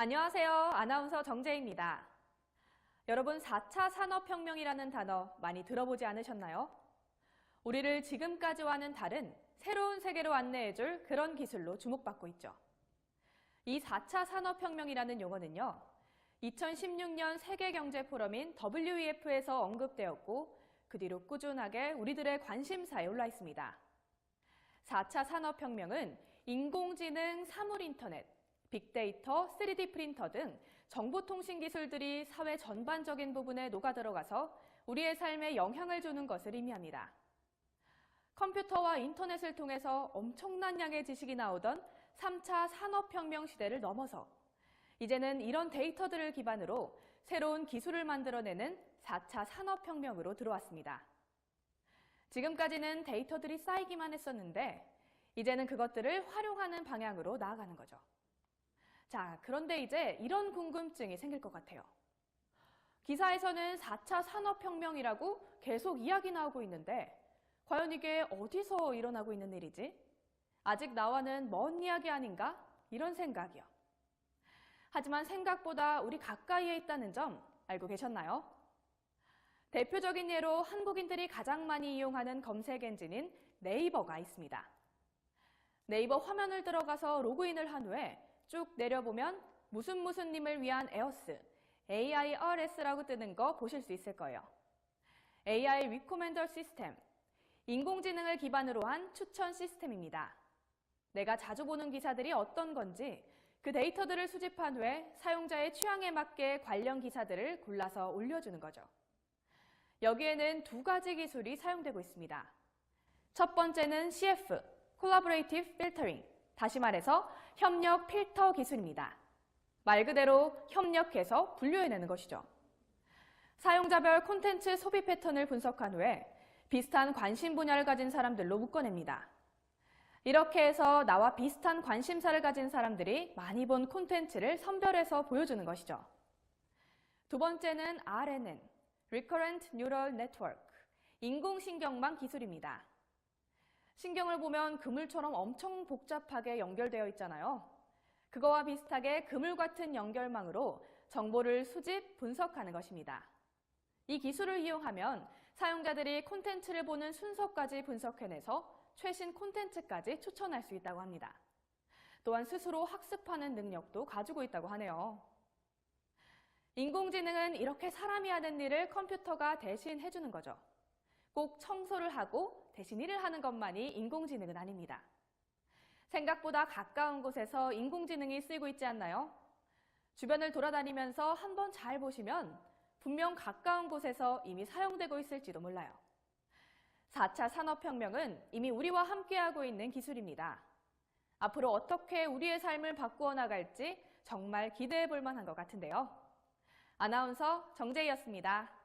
안녕하세요. 아나운서 정재입니다. 여러분, 4차 산업혁명이라는 단어 많이 들어보지 않으셨나요? 우리를 지금까지와는 다른 새로운 세계로 안내해줄 그런 기술로 주목받고 있죠. 이 4차 산업혁명이라는 용어는요, 2016년 세계경제포럼인 WEF에서 언급되었고, 그 뒤로 꾸준하게 우리들의 관심사에 올라 있습니다. 4차 산업혁명은 인공지능, 사물인터넷, 빅데이터, 3D 프린터 등 정보통신 기술들이 사회 전반적인 부분에 녹아들어가서 우리의 삶에 영향을 주는 것을 의미합니다. 컴퓨터와 인터넷을 통해서 엄청난 양의 지식이 나오던 3차 산업혁명 시대를 넘어서 이제는 이런 데이터들을 기반으로 새로운 기술을 만들어내는 4차 산업혁명으로 들어왔습니다. 지금까지는 데이터들이 쌓이기만 했었는데 이제는 그것들을 활용하는 방향으로 나아가는 거죠. 자, 그런데 이제 이런 궁금증이 생길 것 같아요. 기사에서는 4차 산업혁명이라고 계속 이야기 나오고 있는데 과연 이게 어디서 일어나고 있는 일이지? 아직 나와는 먼 이야기 아닌가? 이런 생각이요. 하지만 생각보다 우리 가까이에 있다는 점 알고 계셨나요? 대표적인 예로 한국인들이 가장 많이 이용하는 검색 엔진인 네이버가 있습니다. 네이버 화면을 들어가서 로그인을 한 후에 쭉 내려보면 무슨 무슨 님을 위한 에어스, AIRS라고 뜨는 거 보실 수 있을 거예요. AI 리코멘더 시스템, 인공지능을 기반으로 한 추천 시스템입니다. 내가 자주 보는 기사들이 어떤 건지 그 데이터들을 수집한 후에 사용자의 취향에 맞게 관련 기사들을 골라서 올려주는 거죠. 여기에는 두 가지 기술이 사용되고 있습니다. 첫 번째는 CF, Collaborative Filtering, 다시 말해서 협력 필터 기술입니다. 말 그대로 협력해서 분류해내는 것이죠. 사용자별 콘텐츠 소비 패턴을 분석한 후에 비슷한 관심 분야를 가진 사람들로 묶어냅니다. 이렇게 해서 나와 비슷한 관심사를 가진 사람들이 많이 본 콘텐츠를 선별해서 보여주는 것이죠. 두 번째는 RNN, Recurrent Neural Network, 인공신경망 기술입니다. 신경을 보면 그물처럼 엄청 복잡하게 연결되어 있잖아요. 그거와 비슷하게 그물 같은 연결망으로 정보를 수집, 분석하는 것입니다. 이 기술을 이용하면 사용자들이 콘텐츠를 보는 순서까지 분석해내서 최신 콘텐츠까지 추천할 수 있다고 합니다. 또한 스스로 학습하는 능력도 가지고 있다고 하네요. 인공지능은 이렇게 사람이 하는 일을 컴퓨터가 대신 해주는 거죠. 꼭 청소를 하고 대신 일을 하는 것만이 인공지능은 아닙니다. 생각보다 가까운 곳에서 인공지능이 쓰이고 있지 않나요? 주변을 돌아다니면서 한번 잘 보시면 분명 가까운 곳에서 이미 사용되고 있을지도 몰라요. 4차 산업혁명은 이미 우리와 함께하고 있는 기술입니다. 앞으로 어떻게 우리의 삶을 바꾸어 나갈지 정말 기대해 볼 만한 것 같은데요. 아나운서 정재희였습니다.